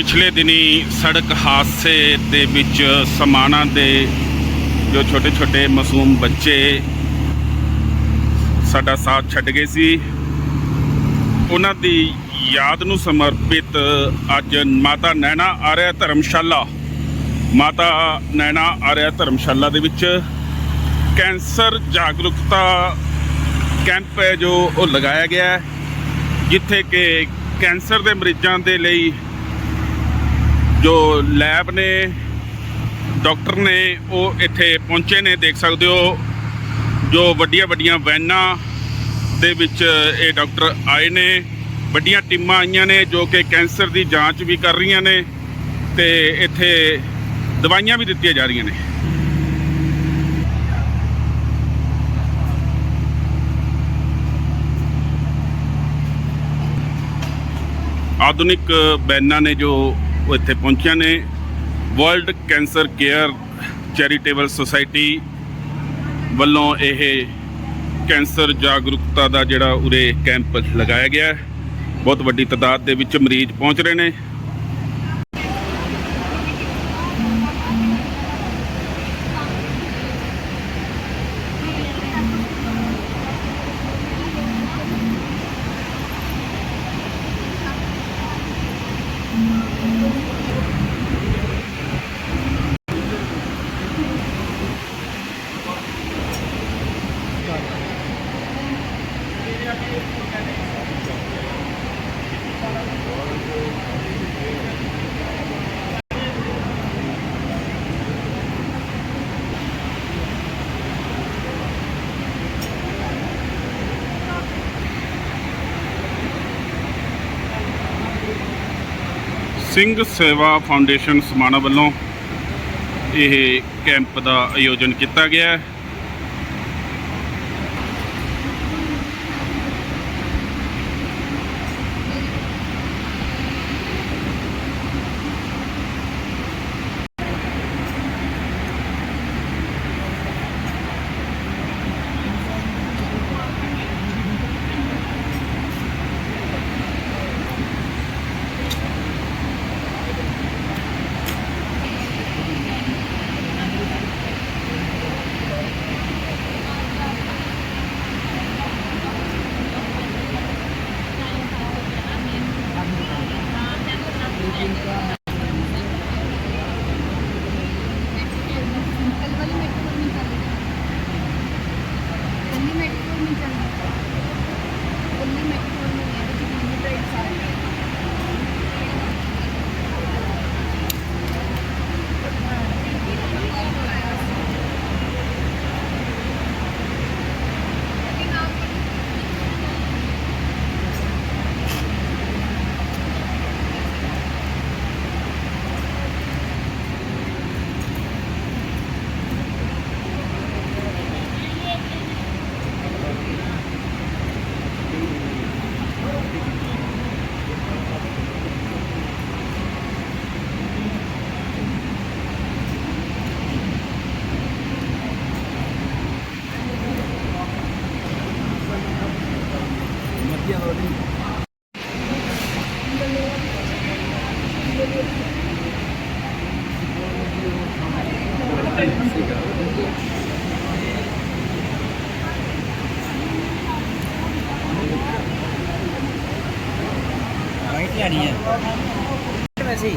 ਪਿਛਲੇ ਦਿਨੀ ਸੜਕ ਹਾਦਸੇ ਦੇ ਵਿੱਚ ਸਮਾਣਾ ਦੇ ਜੋ ਛੋਟੇ ਛੋਟੇ ਮਾਸੂਮ ਬੱਚੇ ਸਾਡਾ ਸਾਥ ਛੱਡ ਗਏ ਸੀ। ਉਹਨਾਂ ਦੀ ਯਾਦ ਨੂੰ ਸਮਰਪਿਤ ਅੱਜ ਮਾਤਾ ਨੈਣਾ ਆਰਿਆ ਧਰਮਸ਼ਾਲਾ। ਮਾਤਾ ਨੈਣਾ ਆਰਿਆ ਧਰਮਸ਼ਾਲਾ ਦੇ ਵਿੱਚ। ਕੈਂਸਰ ਜਾਗਰੂਕਤਾ ਕੈਂਪ ਹੈ ਜੋ ਉਹ ਲਗਾਇਆ ਗਿਆ ਹੈ, ਜਿੱਥੇ ਕਿ ਕੈਂਸਰ ਦੇ ਮਰੀਜ਼ਾਂ ਦੇ ਲਈ ਜੋ ਲੈਬ ਨੇ ਡਾਕਟਰ ਨੇ, ਉਹ ਇੱਥੇ ਪਹੁੰਚੇ ਨੇ, ਦੇਖ ਸਕਦੇ ਹੋ। ਜੋ ਵੱਡੀਆਂ ਵੱਡੀਆਂ ਵੈਨਾਂ ਦੇ ਵਿੱਚ ਇਹ ਡਾਕਟਰ ਆਏ ਨੇ। ਵੱਡੀਆਂ ਟੀਮਾਂ ਆਈਆਂ ਨੇ ਜੋ ਕਿ ਕੈਂਸਰ ਦੀ ਜਾਂਚ ਵੀ ਕਰ ਰਹੀਆਂ ਨੇ ਤੇ ਇੱਥੇ ਦਵਾਈਆਂ ਵੀ ਦਿੱਤੀਆਂ ਜਾ ਰਹੀਆਂ ਨੇ। ਆਧੁਨਿਕ ਬੈਨਾਂ ਨੇ ਜੋ ਉਹ ਇੱਥੇ ਪਹੁੰਚੀਆਂ ਨੇ। World cancer care charitable society ਵੱਲੋਂ ਇਹ ਕੈਂਸਰ ਜਾਗਰੂਕਤਾ ਦਾ ਜਿਹੜਾ ਉਰੇ ਕੈਂਪ ਲਗਾਇਆ ਗਿਆ ਬਹੁਤ ਵੱਡੀ ਤਾਦਾਦ ਦੇ ਵਿੱਚ ਮਰੀਜ਼ ਪਹੁੰਚ ਰਹੇ ਨੇ। ਸਿੰਘ ਸੇਵਾ ਫਾਊਂਡੇਸ਼ਨ ਸਮਾਣਾ ਵੱਲੋਂ ਇਹ ਕੈਂਪ ਦਾ ਆਯੋਜਨ ਕੀਤਾ ਗਿਆ ਹੈ। ਲੈਣੀ ਹੈ। ਵੈਸੇ ਹੀ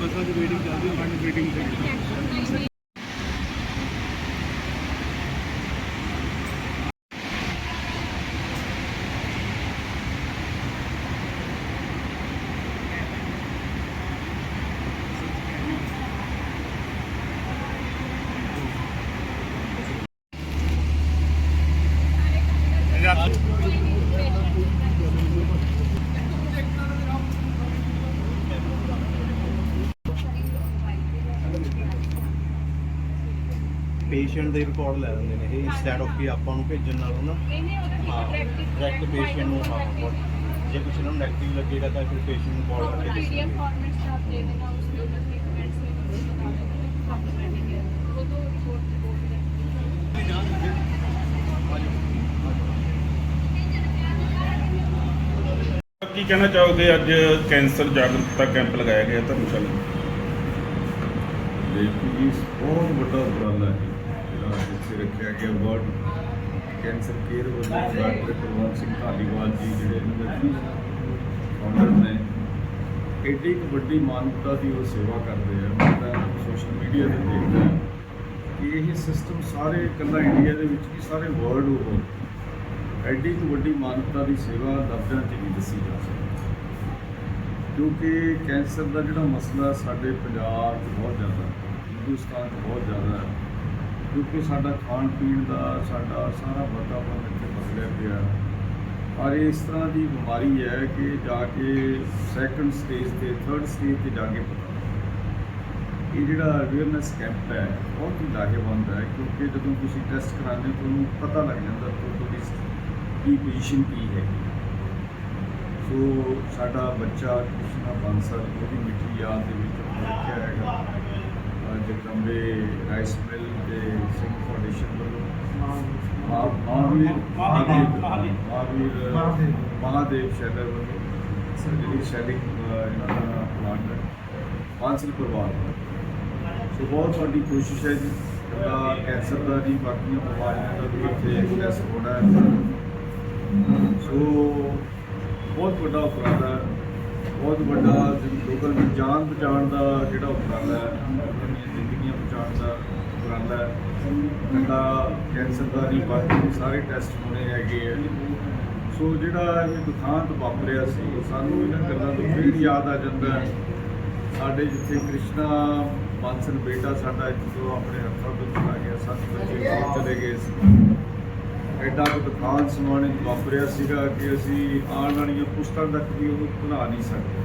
ਬੱਸਾਂ ਦੀ ਵੇਟਿੰਗ ਚੱਲਦੀ ਫੰਡ ਵੇਟਿੰਗ ਤੇ। ਪੇਸ਼ੈਂਟ ਦੇ ਰਿਕਾਰਡ ਲੈ ਲੈਂਦੇ ਨੇ ਇਹ ਇੰਸਟੈਡ ਆਫ ਕਿ ਆਪਾਂ ਨੂੰ ਭੇਜਣ ਨਾਲੋਂ ਨਾ ਡਾਇਰੈਕਟ ਪੇਸ਼ੈਂਟ ਨੂੰ ਹਾਂ ਜੇ ਕੁਛ ਇਹਨਾਂ ਨੈਗੇਟਿਵ ਲੱਗੇਗਾ ਤਾਂ ਫਿਰ ਪੇਸ਼ੈਂਟ ਨੂੰ ਕਾਲ ਕਰਕੇ ਦੇ ਦੇਣਾ ਉਸ ਨੂੰ ਕੀ ਕਹਿਣਾ ਚਾਹੋਗੇ? ਅੱਜ ਕੈਂਸਰ ਜਾਗਰੂਕਤਾ ਕੈਂਪ ਲਗਾਇਆ ਗਿਆ ਧਰਮਸ਼ਾਲਾ। ਦੇਖੋ ਜੀ ਬਹੁਤ ਵੱਡਾ ਉਪਰਾਲਾ ਹੈ। ਜਿਹੜਾ ਰੱਖਿਆ ਗਿਆ ਵਰਡ, ਕੈਂਸਰ ਕੇਅਰ ਵੱਲੋਂ ਡਾਕਟਰ ਕੁਲਵੰਤ ਸਿੰਘ ਧਾਲੀਵਾਲ ਜੀ ਜਿਹੜੇ ਇਹਨਾਂ ਦੇ ਫਾਊਂਡਰ ਨੇ ਐਡੀ ਕੁ ਵੱਡੀ ਮਾਨਵਤਾ ਦੀ ਉਹ ਸੇਵਾ ਕਰਦੇ ਆ। ਮੈਂ ਸੋਸ਼ਲ ਮੀਡੀਆ ਤੇ ਦੇਖਦਾ ਕਿ ਇਹ ਸਿਸਟਮ ਸਾਰੇ ਇਕੱਲਾ ਇੰਡੀਆ ਦੇ ਵਿੱਚ ਨਹੀਂ, ਸਾਰੇ ਵਰਲਡ ਓਵਰ ਐਡੀ ਕੁ ਵੱਡੀ ਮਾਨਵਤਾ ਦੀ ਸੇਵਾ ਲਫ਼ਜ਼ਾਂ 'ਚ ਨਹੀਂ ਦੱਸੀ ਜਾ ਸਕਦੀ। ਕਿਉਂਕਿ ਕੈਂਸਰ ਦਾ ਜਿਹੜਾ ਮਸਲਾ ਸਾਡੇ ਪੰਜਾਬ 'ਚ ਬਹੁਤ ਜ਼ਿਆਦਾ, ਹਿੰਦੁਸਤਾਨ 'ਚ ਬਹੁਤ ਜ਼ਿਆਦਾ ਹੈ। ਕਿਉਂਕਿ ਸਾਡਾ ਖਾਣ ਪੀਣ ਦਾ, ਸਾਡਾ ਸਾਰਾ ਵਾਤਾਵਰਨ ਇੱਥੇ ਬਦਲਿਆ ਪਿਆ। ਪਰ ਇਹ ਇਸ ਤਰ੍ਹਾਂ ਦੀ ਬਿਮਾਰੀ ਹੈ ਕਿ ਜਾ ਕੇ ਸੈਕੰਡ ਸਟੇਜ ਤੇ ਥਰਡ ਸਟੇਜ ਤੇ ਜਾ ਕੇ ਪਤਾ ਇਹ ਜਿਹੜਾ ਅਵੇਅਰਨੈਸ ਕੈਂਪ ਹੈ, ਬਹੁਤ ਹੀ ਲਾਹੇਵੰਦ ਹੈ, ਕਿਉਂਕਿ ਜਦੋਂ ਤੁਸੀਂ ਟੈਸਟ ਕਰਾਉਂਦੇ ਹੋ, ਤੁਹਾਨੂੰ ਪਤਾ ਲੱਗ ਜਾਂਦਾ ਕਿ ਤੁਹਾਡੀ ਕੀ ਪੋਜੀਸ਼ਨ ਕੀ ਹੈਗੀ ਸੋ ਸਾਡਾ ਬੱਚਾ ਕ੍ਰਿਸ਼ਨਾ ਬਾਂਸਲ ਉਹਦੀ ਮਿੱਠੀ ਯਾਦ ਦੇ ਵਿੱਚ ਰੱਖਿਆ ਹੈਗਾ। ਅਹ ਜਗਦੰਬੇ ਰਾਈਸ ਮਿਲ ਤੇ ਸਿੰਘ ਫਾਊਂਡੇਸ਼ਨ ਵੱਲੋਂ ਮਹਾ- ਮਹਾਵੀਰ ਮਹਾਦੇਵ ਮਹਾਵੀਰ ਮਹਾਦੇਵ ਸ਼ੈਲਰ ਵੱਲੋਂ ਸਰ ਜਿਹੜੀ ਸ਼ੈਲਿੰਗ ਇਹਨਾਂ ਦਾ ਪਲਾਂਟ ਹੈ ਬਾਂਸਲ ਪਰਿਵਾਰ ਦਾ ਸੋ ਬਹੁਤ ਵੱਡੀ ਕੋਸ਼ਿਸ਼ ਹੈ ਜੀ ਜਿਹੜਾ ਕੈਂਸਰ ਦਾ ਜੀ ਬਾਕੀਆਂ ਬਿਮਾਰੀਆਂ ਦਾ ਵੀ ਇੱਥੇ ਟੈਸਟ ਹੋਣਾ ਹੈ ਸੋ ਬਹੁਤ ਵੱਡਾ ਉਪਰਾਲਾ ਹੈ ਬਹੁਤ ਵੱਡਾ ਲੋਕਾਂ ਦੀ ਜਾਨ ਬਚਾਉਣ ਦਾ ਜਿਹੜਾ ਉਪਰਾਲਾ ਹੈ ਲੋਕਾਂ ਦੀਆਂ ਜ਼ਿੰਦਗੀਆਂ ਬਚਾਉਣ ਦਾ ਉਪਰਾਲਾ ਹੈ। ਜਿਹੜਾ ਕੈਂਸਰ ਦਾ ਨਹੀਂ ਬਾਕੀ ਸਾਰੇ ਟੈਸਟ ਹੋਣੇ ਹੈਗੇ ਆ। ਸੋ ਜਿਹੜਾ ਇਹ ਦੁਖਾਂਤ ਵਾਪਰਿਆ ਸੀ, ਸਾਨੂੰ ਇਹਨਾਂ ਗੱਲਾਂ ਤੋਂ ਫਿਰ ਯਾਦ ਆ ਜਾਂਦਾ ਸਾਡੇ ਜਿੱਥੇ ਕ੍ਰਿਸ਼ਨਾ ਬਾਂਸਲ ਬੇਟਾ ਸਾਡਾ ਜਦੋਂ ਆਪਣੇ ਹੱਥਾਂ ਤੋਂ ਚਲਾ ਗਿਆ, ਸੱਤ ਬੱਚੇ ਚਲੇ ਗਏ ਸੀ। ਐਡਾ ਕੁ ਦੁਖਾਂਤ ਸਮਾਣੇ ਵਾਪਰਿਆ ਸੀਗਾ ਕਿ ਅਸੀਂ ਆਉਣ ਵਾਲੀਆਂ ਪੁਸਤਾਂ ਤੱਕ ਵੀ ਉਹਨੂੰ ਭੁਲਾ ਨਹੀਂ ਸਕਦੇ।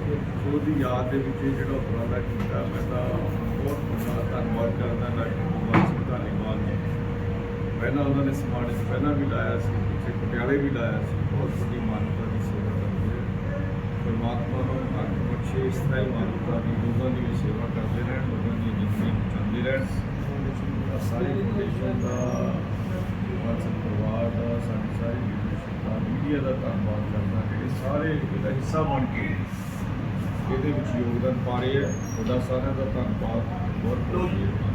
ਸੋ ਉਹਦੀ ਯਾਦ ਦੇ ਵਿੱਚ ਜਿਹੜਾ ਉਪਰਾਲਾ ਕੀਤਾ, ਮੈਂ ਤਾਂ ਬਹੁਤ ਵੱਡਾ ਧੰਨਵਾਦ ਕਰਦਾ ਡਾਕਟਰ ਕੁਲਵੰਤ ਸਿੰਘ ਧਾਲੀਵਾਲ ਜੀ। ਪਹਿਲਾਂ ਉਹਨਾਂ ਨੇ ਸਮਾਣੇ 'ਚ ਪਹਿਲਾਂ ਵੀ ਲਾਇਆ ਸੀ, ਪਿੱਛੇ ਪਟਿਆਲੇ ਵੀ ਲਾਇਆ ਸੀ। ਬਹੁਤ ਵੱਡੀ ਮਾਨਵਤਾ ਦੀ ਸੇਵਾ ਕਰਦੇ ਹੈ ਪਰਮਾਤਮਾ ਨੂੰ ਅੱਗ ਬਖਸ਼ੇ, ਇਸ ਤਰ੍ਹਾਂ ਹੀ ਮਾਨਵਤਾ ਦੀ, ਲੋਕਾਂ ਦੀ ਵੀ ਸੇਵਾ ਕਰਦੇ ਰਹਿਣ, ਲੋਕਾਂ ਦੀ ਜ਼ਿੰਦਗੀ ਬਚਾਉਂਦੇ ਰਹਿਣ। ਸਾਰੇ ਸਾਰੀ ਫਾਊਂਡੇਸ਼ਨ ਦਾ ਵਾਸਨ ਪਰਿਵਾਰ ਦਾ ਸਾਡੀ ਸਾਰੀ ਲੀਡਰਸ਼ਿਪ ਦਾ ਧੰਨਵਾਦ ਕਰਦਾ ਜਿਹੜੇ ਸਾਰੇ ਇਹਦਾ ਹਿੱਸਾ ਬਣ ਕੇ ਇਹਦੇ ਵਿੱਚ ਯੋਗਦਾਨ ਪਾ ਰਹੇ ਹੈ ਤੁਹਾਡਾ ਸਾਰਿਆਂ ਦਾ ਧੰਨਵਾਦ। ਬਹੁਤ ਬਹੁਤ